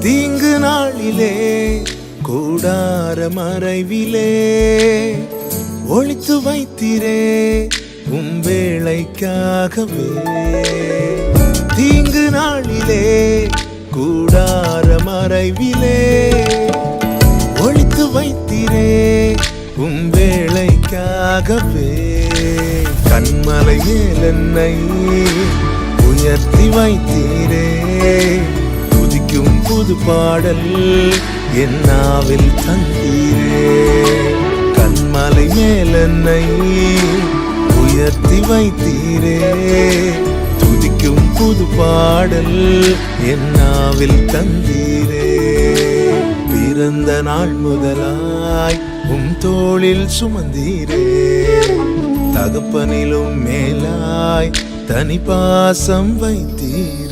தீங்கு நாளிலே கூடார மறைவிலே ஒழித்து வைத்திரே உம் வேளைக்காகவே. தீங்கு நாளிலே கூடார மறைவிலே ஒழித்து வைத்திரே உம் வேளைக்காகவே. கண்மலை மேல் என்னை உயர்த்தி வைத்தீரே. புது பாடல் என் நாவில் தந்தீரே. கண்மலை மேலென்னை உயர்த்தி வைத்தீரே. துதிக்கும் புது பாடல் என் நாவில் தந்தீரே. பிறந்த நாள் முதலாய் உம் தோளில் சுமந்தீரே. தகப்பனிலும் மேலாய் தனி பாசம் வைத்தீரே.